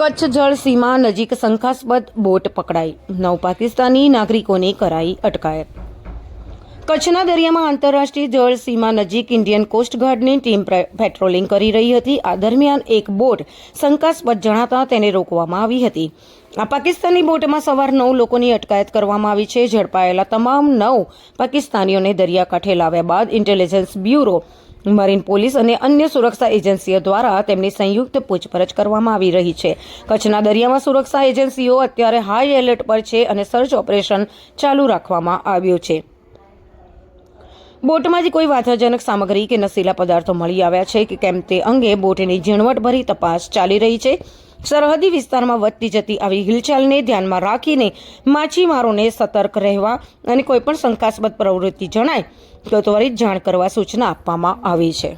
કચ્છ જળ સીમા નજીક શંકાસ્પદ બોટ પકડાઈ. નવ પાકિસ્તાની નાગરિકોને કરાઈ અટકાયત. કચ્છના દરિયામાં આંતરરાષ્ટ્રીય જળ સીમા નજીક ઇન્ડિયન કોસ્ટગાર્ડની ટીમ પેટ્રોલિંગ કરી રહી હતી. આ દરમિયાન એક બોટ શંકાસ્પદ જણાતા તેને રોકવામાં આવી હતી. આ પાકિસ્તાની બોટમાં સવાર નવ લોકોની અટકાયત કરવામાં આવી છે. ઝડપાયેલા તમામ નવ પાકિસ્તાનીઓને દરિયાકાંઠે લાવ્યા બાદ ઇન્ટેલિજન્સ બ્યુરો મરીન પોલીસ અને અન્ય સુરક્ષા એજન્સીઓ દ્વારા તેમની સંયુક્ત પૂછપરછ કરવામાં આવી રહી છે. કચ્છના દરિયામાં સુરક્ષા એજન્સીઓ અત્યારે હાઈ એલર્ટ પર છે અને સર્ચ ઓપરેશન ચાલુ રાખવામાં આવ્યું છે. બોટમાંથી કોઈ વાંધાજનક સામગ્રી કે નશીલા પદાર્થો મળી આવ્યા છે કે કેમ તે અંગે બોટની ઝીણવટભરી તપાસ ચાલી રહી છે. સરહદી વિસ્તારમાં વધતી જતી આવી હિલચાલને ધ્યાનમાં રાખીને માછીમારોને સતર્ક રહેવા અને કોઈપણ શંકાસ્પદ પ્રવૃત્તિ જણાય, તો ત્વરિત જાણ કરવા સૂચના આપવામાં આવી છે.